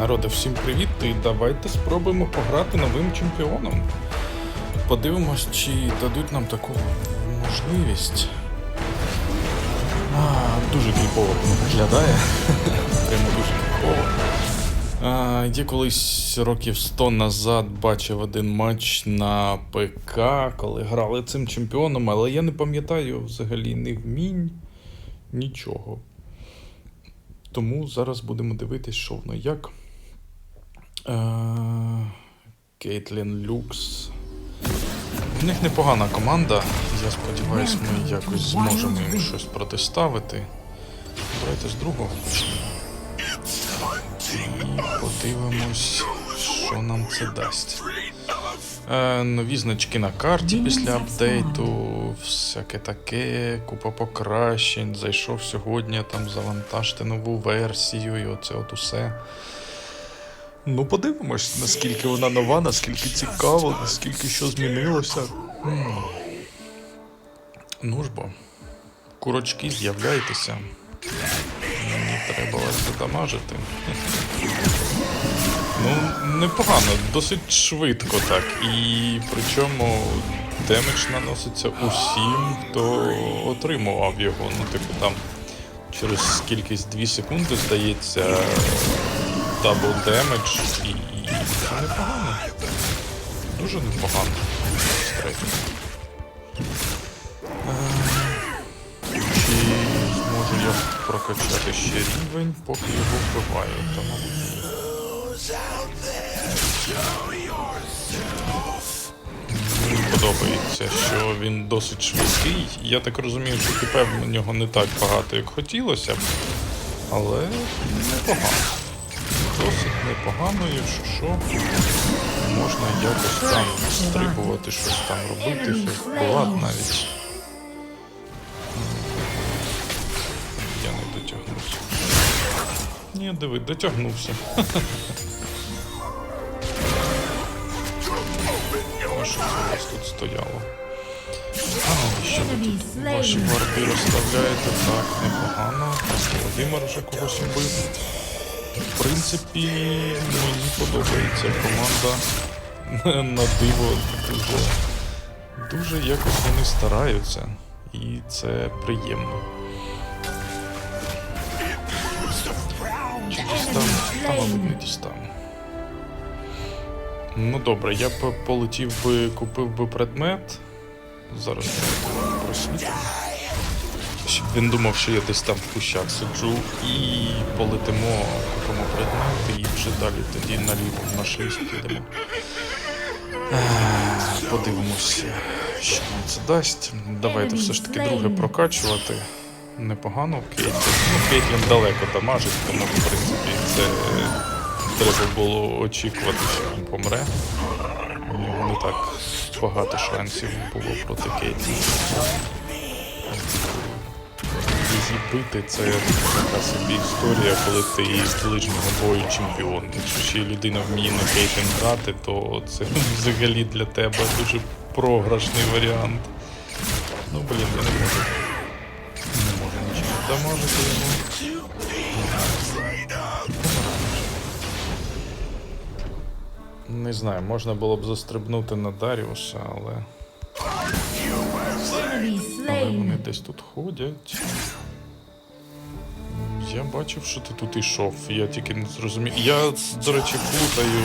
народи, всім привіт! І давайте спробуємо пограти новим чемпіоном. Подивимось, чи дадуть нам таку можливість. А, дуже кліпово виглядає. Прямо дуже кліпово. А, я колись років 100 назад бачив один матч на ПК, коли грали цим чемпіоном, але я не пам'ятаю взагалі ні вмінь, нічого. Тому зараз будемо дивитись, що воно як. Е, Кейтлін Люкс. В них непогана команда. Я сподіваюся, ми якось зможемо їм щось протиставити. Давайте з другого. І подивимось, що нам це дасть. Е, нові значки на карті після апдейту, всяке таке, купа покращень. Зайшов сьогодні, там завантажте нову версію і оце от усе. Ну, подивимось, наскільки вона нова, наскільки цікаво, наскільки що змінилося. Ну ж бо, курочки, з'являйтеся. Мені треба вас задамажити. Ну, непогано, досить швидко так. І причому демедж наноситься усім, хто отримував його. Ну, типу, там через кількість 2 секунди здається дабл демедж і, і непогано. Дуже непогано. Чи зможу я прокачати ще рівень, поки його вбиваю, то мабуть. Мені подобається, що він досить швидкий. Я так розумію, що ХП в нього не так багато, як хотілося б, але непогано. Досить непогано, якщо що, можна якось там стрибувати, щось там робити, щось вбивати навіть. Я не дотягнувся. Ні, диви, дотягнувся. А що це у вас тут стояло? А, що ви тут ваші варди розставляєте? Так, непогано. Володимир вже когось вбив. В принципі, мені подобається команда на диво дуже. Дуже якось вони стараються. І це приємно. Чи дістану? Та, мабуть, не дістану. Ну добре, я б полетів би, купив би предмет. Зараз просвітимо. Він думав, що я десь там в кущах сиджу і полетимо, купимо предмети і вже далі тоді наліво на 6 підемо. Подивимося, що нам це дасть. Давайте все ж таки друге прокачувати. Непогано в Кейтлін. Ну, Кейтлін далеко дамажить, тому в принципі це треба було очікувати, що він помре. У нього не так багато шансів було проти Кейтлін. Бити це така собі історія, коли ти з ближнього бою чемпіон. Якщо ще людина вміє на Кейтлін грати, то це взагалі для тебе дуже програшний варіант. Ну блін, я не можу. Не можу нічого дамажити йому. Не знаю, можна було б застрибнути на Даріуса, але. Але вони десь тут ходять. Я бачив, що ти тут йшов. Я тільки не зрозумів. Я, до речі, плутаю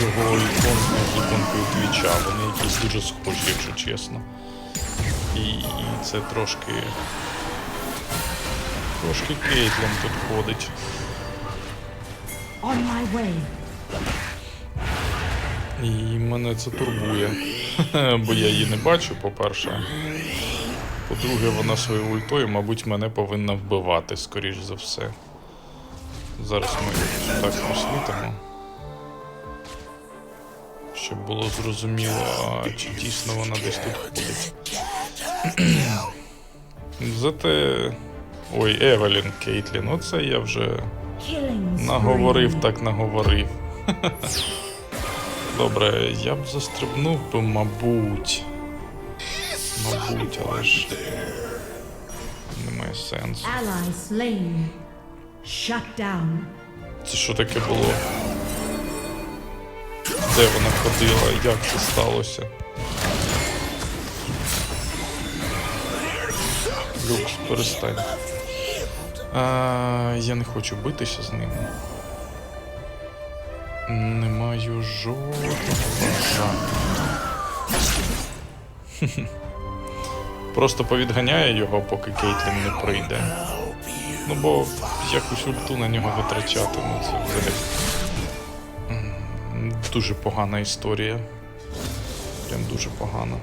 його іконку з іконкою твіча. Вони якісь дуже схожі, якщо чесно. І, і це трошки. Трошки Кейтлін тут ходить. On my way. І мене це турбує. Бо я її не бачу, по-перше. По-друге, вона своєю ультою, мабуть, мене повинна вбивати, скоріш за все. Зараз ми так посвітимо. Щоб було зрозуміло, чи дійсно вона десь тут ходить. Зате. Ой, Евелін Кейтлін, оце я вже Наговорив, так наговорив. Добре, я б застрибнув би, мабуть. Мабуть, але ж. Немає сенсу. Це що таке було? Де вона ходила? Як це сталося? Люкс, перестань. А, я не хочу битися з ним. Не маю жодного. Просто повідганяє його, поки Кейтлін не прийде. Ну бо якусь ульту на нього витрачати, ну це взагалі. Дуже погана історія. Прям дуже погана.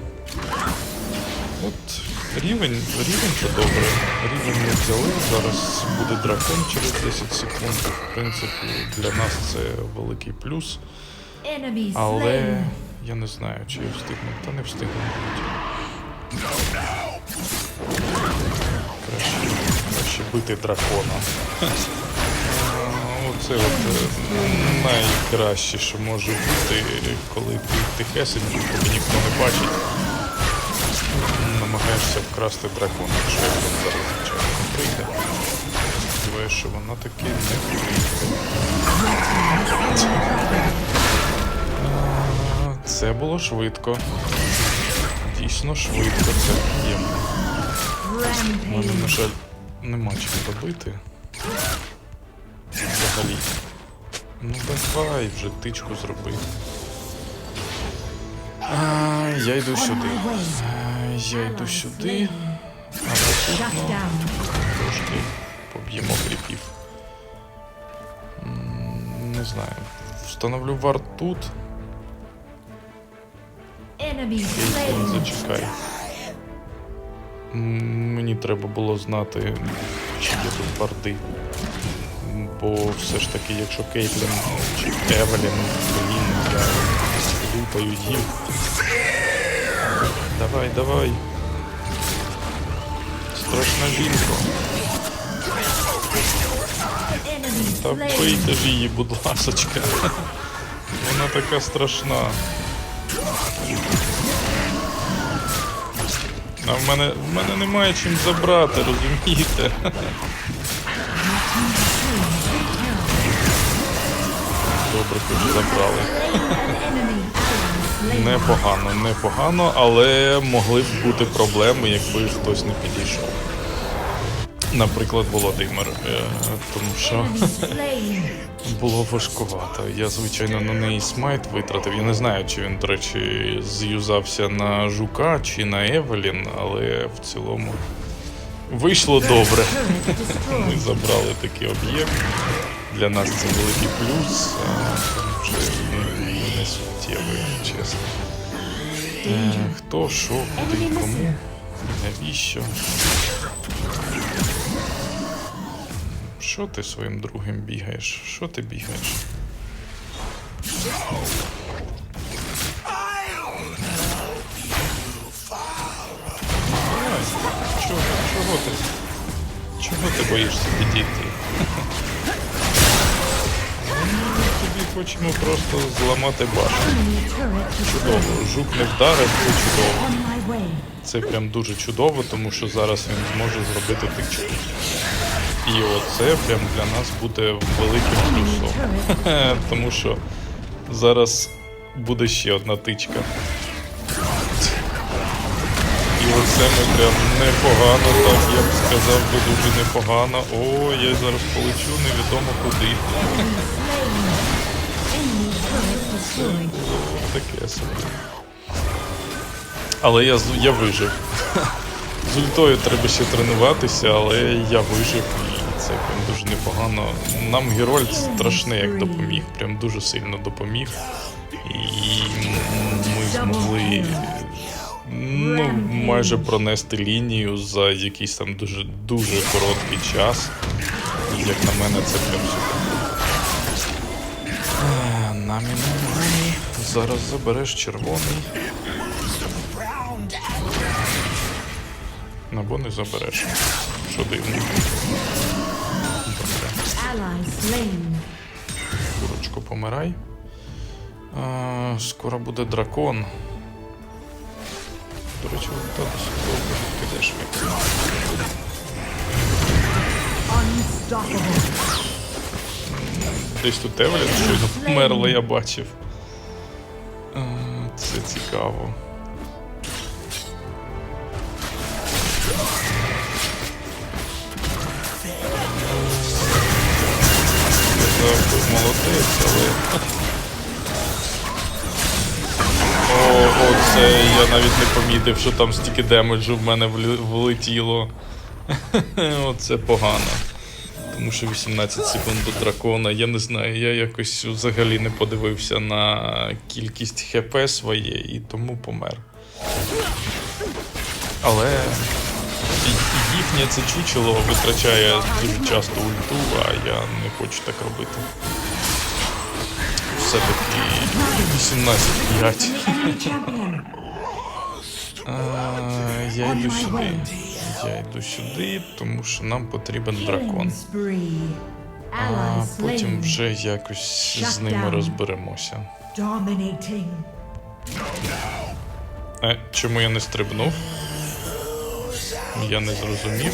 От рівень, рівень це добре. Рівень ми взяли. Зараз буде дракон через 10 секунд. В принципі, для нас це великий плюс. Але я не знаю, чи я встигну. Та не встигну. Краще бити дракона. Оце от е, найкраще, що може бути, коли ти тихесенько, тобі ніхто не бачить. Намагаєшся вкрасти дракона, якщо він зараз звичайно прийде. Сподіваюся, що вона таки не прийде. Це було швидко. Дійсно швидко, це приємно. Мене, на жаль, нема чим добити. Взагалі. Ну давай вже тичку зроби. А, я йду сюди. А, я йду сюди. А Shut трошки поб'ємо кріпів. Не знаю. Встановлю варт тут. Зачекай. Мені треба було знати, чи є тут варди. М, Бо все ж таки, якщо Кейтлін чи Евелін, блін, я лутаю їх. Давай, давай. Страшна жінка. Та бийте ж її, будь ласочка. Вона така страшна. А в мене, в мене немає чим забрати, розумієте? Добре, хоч забрали. Непогано, непогано, але могли б бути проблеми, якби хтось не підійшов. Наприклад, Володимир, е, тому що. Було важкувато. Я, звичайно, на неї смайт витратив. Я не знаю, чи він, до речі, з'юзався на жука чи на Евелін, але в цілому вийшло добре. Ми забрали такий об'єкт. Для нас це великий плюс, а вже не- суттєвий, чесно. Е, Хто, що, куди, кому, навіщо? Що ти своїм другим бігаєш? Що ти бігаєш? Чого, чого ти? Чого ти боїшся підійти? Ми Тобі хочемо просто зламати башню. Чудово. Жук не вдарив, це чудово. Це прям дуже чудово, тому що зараз він зможе зробити тичку. І оце прям для нас буде великим плюсом. Тому що зараз буде ще одна тичка. І оце ми прям непогано, так я б сказав би дуже непогано. О, я зараз полечу невідомо куди. Було таке собі. Але я, я вижив. З ультою треба ще тренуватися, але я вижив непогано. Нам Герольд страшне як допоміг, прям дуже сильно допоміг. І ми змогли ну, майже пронести лінію за якийсь там дуже дуже короткий час. Як на мене, це прям супер. Намі, намі. Зараз забереш червоний. Або не забереш. Що дивно. Курочко, помирай. А, скоро буде дракон. До речі, та досить довго підеш від. Десь тут Евелін щойно померла, я бачив. А, Це цікаво. Молодець, але. О, оце я навіть не помітив, що там стільки демеджу в мене влетіло. Оце погано. Тому що 18 секунд до дракона, я не знаю, я якось взагалі не подивився на кількість ХП своє і тому помер. Але їхнє це чучело витрачає дуже часто ульту, а я не хочу так робити. Все-таки 18-5. Enemy champion. А, Я йду сюди. Я йду сюди, тому що нам потрібен дракон. А потім вже якось з ними розберемося. Е, чому я не стрибнув? Я не зрозумів.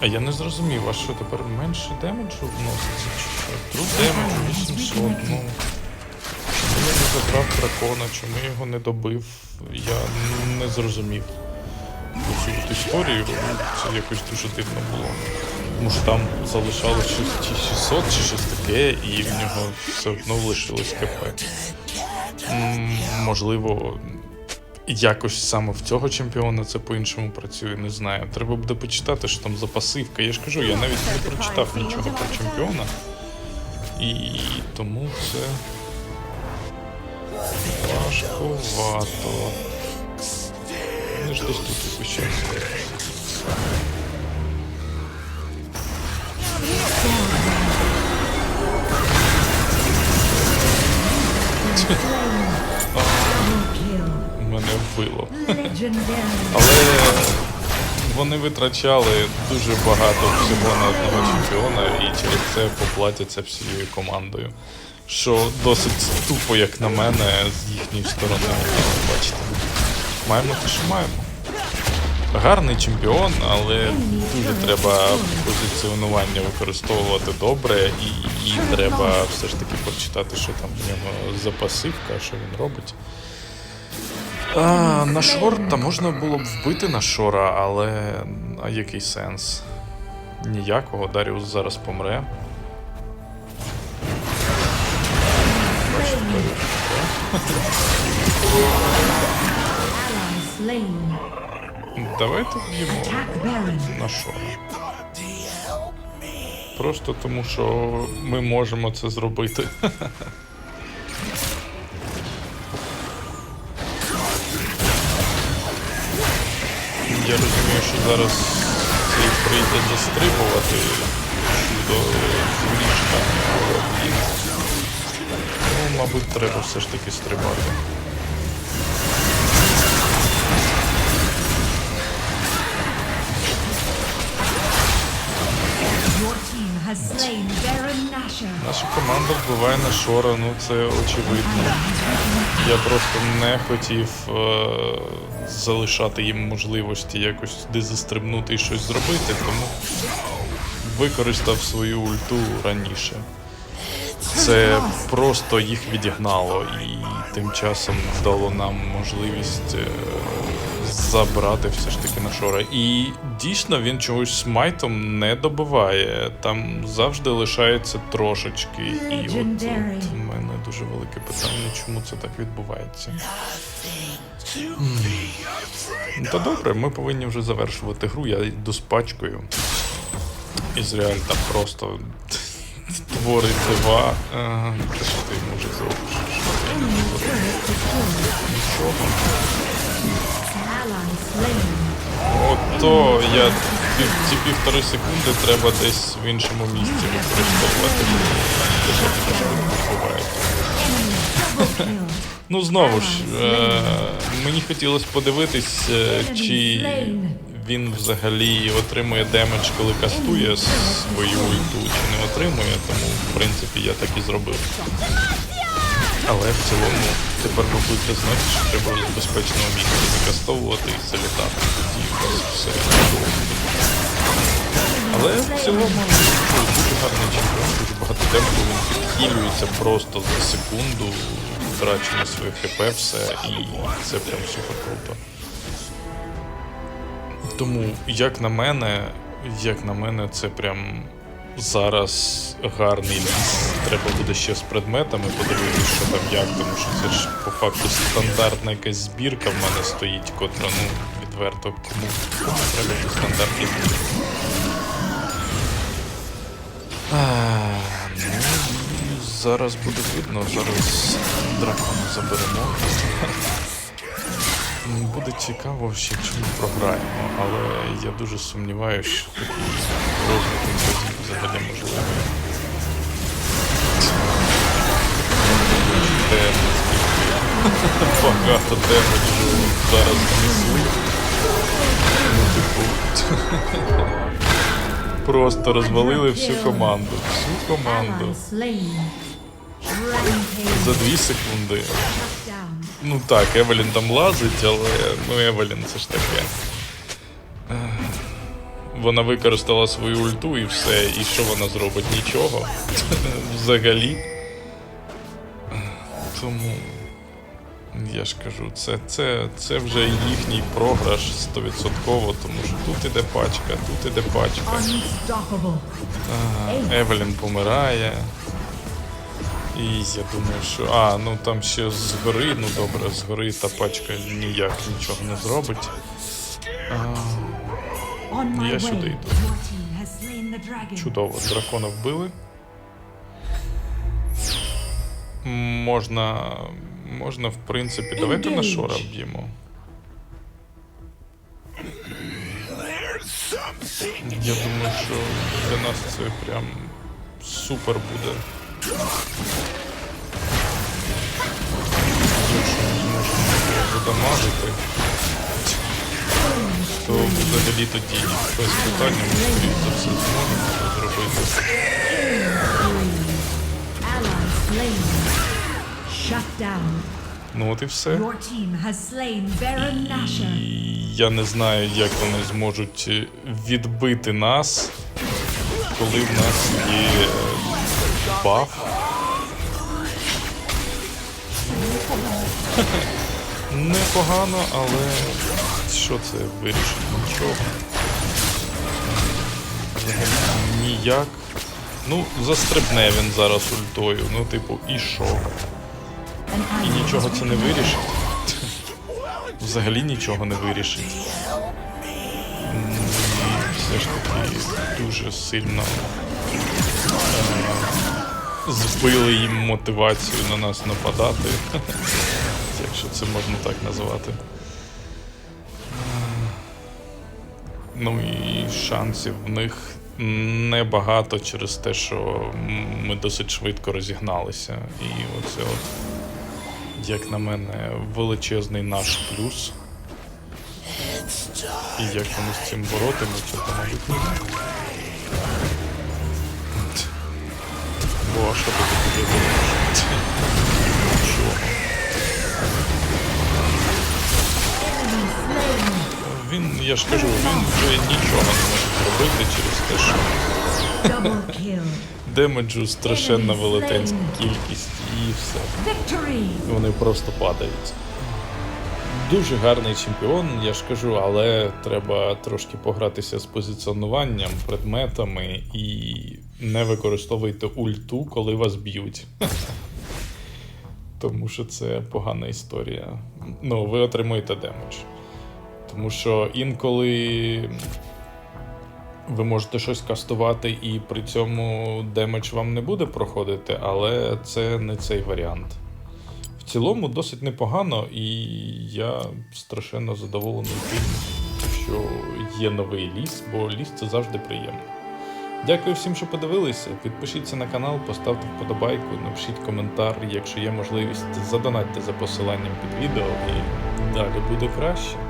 А я не зрозумів, а що тепер менше демеджу вноситься чи що? Тру демеджу 800, ну. Чому я не забрав дракона, чому я його не добив? Я не зрозумів. Цю історію це якось дуже дивно було. Тому що там залишалось щось чи 600 чи щось таке, і в нього все одно лишилось КП. Можливо, якось саме в цього чемпіона це по-іншому працює, не знаю. Треба буде почитати, що там за пасивка. Я ж кажу, я навіть не прочитав нічого про чемпіона. І тому це важкувато. Вони ж десь тут якось ще. Kill. Мене вбило. Але вони витрачали дуже багато всього на одного чемпіона і через це поплатяться всією командою. Що досить тупо, як на мене, з їхньої сторони. Бачите. Маємо те, що маємо. Гарний чемпіон, але дуже треба позиціонування використовувати добре, і, і треба все ж таки прочитати, що там в нього за пасивка, що він робить. А, на шорта можна було б вбити на шора, але а який сенс? Ніякого, Даріус зараз помре. Давайте Baron. на шора. Просто тому, що ми можемо це зробити. Я розумію, що зараз цей прийде застрибувати до ліжка. Ну, мабуть, треба все ж таки стрибати. Your team has slain. Наша команда вбиває на шора, ну це очевидно. Я просто не хотів е- залишати їм можливості якось де застрибнути і щось зробити, тому використав свою ульту раніше. Це просто їх відігнало і тим часом дало нам можливість е- забрати все ж таки на шора. І дійсно він чогось смайтом не добиває. Там завжди лишається трошечки. І от, от у мене дуже велике питання, чому це так відбувається. Та добре, ми повинні вже завершувати гру. Я йду з пачкою. Ізраїль там просто творить дива. Ага, Що ти може зробиш? Нічого. Ото я ці півтори секунди треба десь в іншому місці використовувати. Ну знову ж, е- мені хотілося подивитись, е, чи він взагалі отримує демедж, коли кастує свою ульту, чи не отримує, тому в принципі я так і зробив. Але в цілому тепер ви знати, що треба з безпечного місця закастовувати і залітати. Тоді все. Але в цілому дуже гарний чемпіон, дуже багато демеджу, він підхилюється просто за секунду, втрачення своє хп, все, і це прям супер круто. Тому, як на мене, як на мене, це прям зараз гарний ліс. Треба буде ще з предметами подивитися, що там як, тому що це ж по факту стандартна якась збірка в мене стоїть, котра, ну, відверто, кому, треба ті стандартні. Ну, зараз буде видно, зараз дракона заберемо. Буде цікаво, чи ми програємо, але я дуже сумніваюся, що такий розвиток взагалі можливий. Де багато демеджу зараз типу, просто розвалили всю команду. Всю команду. За дві секунди. Ну так, Евелін там лазить, але ну Евелін це ж таке. Вона використала свою ульту і все, і що вона зробить? Нічого. Взагалі. Тому. Я ж кажу, це, це, це вже їхній програш 100%, тому що тут іде пачка, тут іде пачка. Евелін помирає. І я думаю, що. А, ну там ще згори, ну добре, згори та пачка ніяк нічого не зробить. А, Я сюди йду. Чудово, дракона вбили. Можна. Можна, в принципі, давайте на шора б'ємо. Я думаю, що для нас це прям супер буде. Якщо ми зможемо його задамажити, то взагалі тоді без питання ми скоріш за все зможемо це зробити. Ну от і все. І я не знаю, як вони зможуть відбити нас, коли в нас є е, баф. Непогано, але що це вирішить? Нічого. Ніяк. Ну, застрибне він зараз ультою. Ну, типу, і що? І нічого це не вирішить. Взагалі нічого не вирішить. І Все ж таки дуже сильно е, збили їм мотивацію на нас нападати. Якщо це можна так назвати. Ну і шансів в них небагато через те, що ми досить швидко розігналися. І оце от як на мене, величезний наш плюс. І як вони з цим боротимуться, то мабуть знаю. Бо що тут робиш? Нічого. Він, я ж кажу, він вже нічого не може зробити через те, що демеджу страшенна велетенська кількість і все. Вони просто падають. Дуже гарний чемпіон, я ж кажу, але треба трошки погратися з позиціонуванням, предметами і не використовуйте ульту, коли вас б'ють. Тому що це погана історія. Ну, ви отримуєте демедж. Тому що інколи ви можете щось кастувати, і при цьому демедж вам не буде проходити, але це не цей варіант. В цілому досить непогано, і я страшенно задоволений тим, що є новий ліс, бо ліс це завжди приємно. Дякую всім, що подивилися. Підпишіться на канал, поставте вподобайку, напишіть коментар, якщо є можливість, задонатьте за посиланням під відео, і далі буде краще.